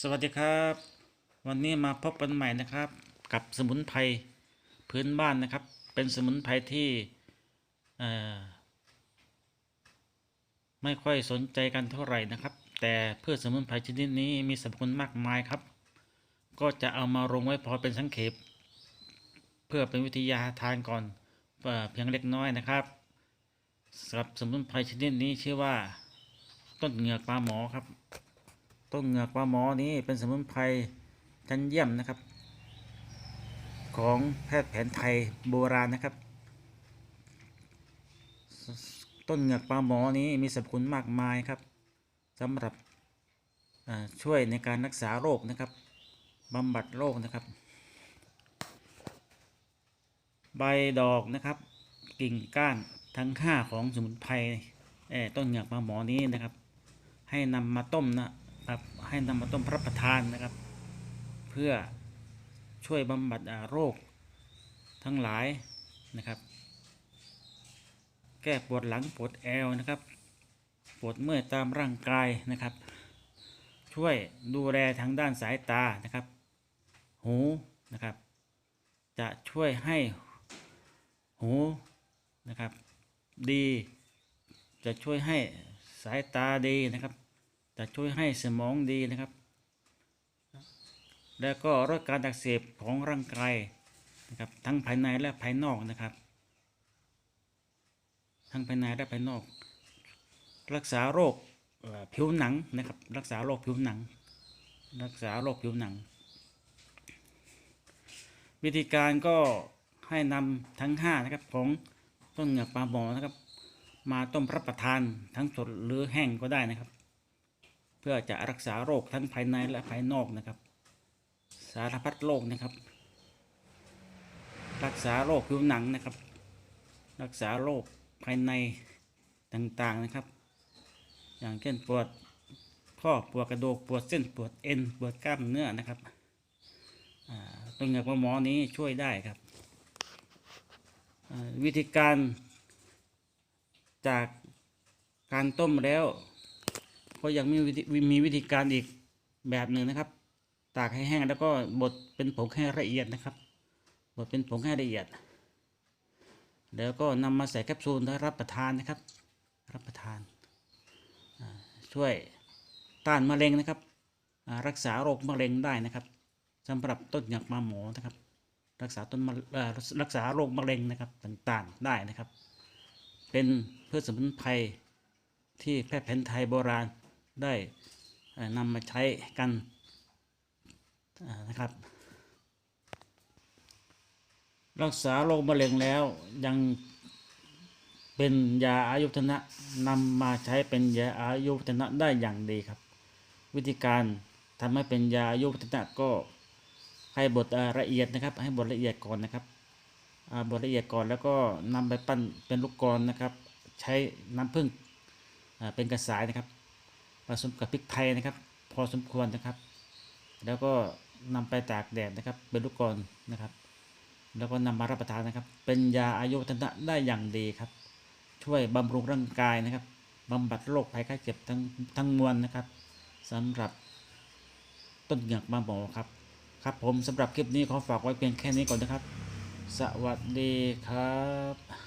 สวัสดีครับ วันนี้มาพบกันใหม่นะครับ กับสมุนไพรพื้นบ้านนะครับ เป็นสมุนไพรที่ไม่ค่อยสนใจกันเท่าไหร่นะครับ แต่พืชสมุนไพรชนิดนี้มีสรรพคุณมากมายครับ ก็จะเอามาลงไว้พอเป็นสังเขปเพื่อเป็นวิทยาทานก่อนเอ่อเพียงเล็กน้อยนะครับสำหรับสมุนไพรชนิดนี้ชื่อว่า ต้นเหงือกปลาหมอครับ ต้นเหงือกปลาหมอนี้เป็นสมุนไพรชั้นเยี่ยมนะครับ ของแพทย์แผนไทยโบราณนะครับ ต้นเหงือกปลาหมอนี้มีสรรพคุณมากมายครับสำหรับช่วยในการรักษาโรคนะครับบำบัดโรคนะครับ ใบดอกนะครับ กิ่งก้านทั้งห้าของสมุนไพรต้นเหงือกปลาหมอนี้นะครับ ให้นำมาต้มนะ ครับให้นำมาต้มรับประทานนะครับ เพื่อช่วยบำบัดโรคทั้งหลายนะครับ แก้ปวดหลังปวดแอวนะครับ ปวดเมื่อยตามร่างกายนะครับ ช่วยดูแลทางด้านสายตานะครับ หูนะครับ จะช่วยให้หูนะครับ ดี จะช่วยให้สายตาดีนะครับ จะช่วยให้สมองดีนะครับ แล้วก็ลดการอักเสบของร่างกายนะครับ ทั้งภายในและภายนอกนะครับ ทั้งภายในและภายนอก รักษาโรคผิวหนังนะครับ รักษาโรคผิวหนัง รักษาโรคผิวหนัง วิธีการก็ให้นำทั้ง5นะครับของต้นเหงือกปลาหมอนะครับ มาต้มรับประทานทั้งสดหรือแห้งก็ได้นะครับ พื่อจะรักษาโรคทั้งภายในและภายนอกนะครับ สารพัดโรคนะครับ รักษาโรคผิวหนังนะครับ รักษาโรคภายในต่างๆนะครับ อย่างเช่นปวดข้อปวดกระดูกปวดเส้นปวดเอ็นปวดกล้ามเนื้อนะครับต้นเงือกหมอนี้ช่วยได้ครับ วิธีการจากการต้มแล้ว ก็ยังมีวิธีมีวิธีการอีกแบบหนึ่งนะครับ ตากให้แห้งแล้วก็บดเป็นผงให้ละเอียดนะครับ บดเป็นผงให้ละเอียด แล้วก็นำมาใส่แคปซูลแล้วรับประทานนะครับ รับประทาน ช่วยต้านมะเร็งนะครับ รักษาโรคมะเร็งได้นะครับสำหรับต้นหยักมาหมอนะครับ รักษาต้นมะรักษาโรคมะเร็งนะครับต่างๆได้นะครับ เป็นพืชสมุนไพรที่แพทย์แผนไทยโบราณ ได้นำมาใช้กันนะครับ รักษาโรคมะเร็งแล้วยังเป็นยาอายุวัฒนะนำมาใช้เป็นยาอายุวัฒนะได้อย่างดีครับ วิธีการทำให้เป็นยาอายุวัฒนะก็ให้บดละเอียดนะครับ ให้บดละเอียดก่อนนะครับบดละเอียดก่อนแล้วก็นำไปปั้นเป็นลูกกลอนะครับ ใช้น้ำผึ้งเป็นกระสายนะครับ ผสมกับพริกไทยนะครับ พอสมควรนะครับ แล้วก็นำไปตากแดดนะครับ เป็นลูกกลอนะครับ แล้วก็นำมารับประทานนะครับ เป็นยาอายุวัฒนะได้อย่างดีครับ ช่วยบำรุงร่างกายนะครับบำบัดโรคภัยไข้เจ็บทั้งทั้งมวลนะครับสำหรับต้นเหงือกมาหมอครับ ครับผมสำหรับคลิปนี้ขอฝากไว้เพียงแค่นี้ก่อนนะครับ สวัสดีครับ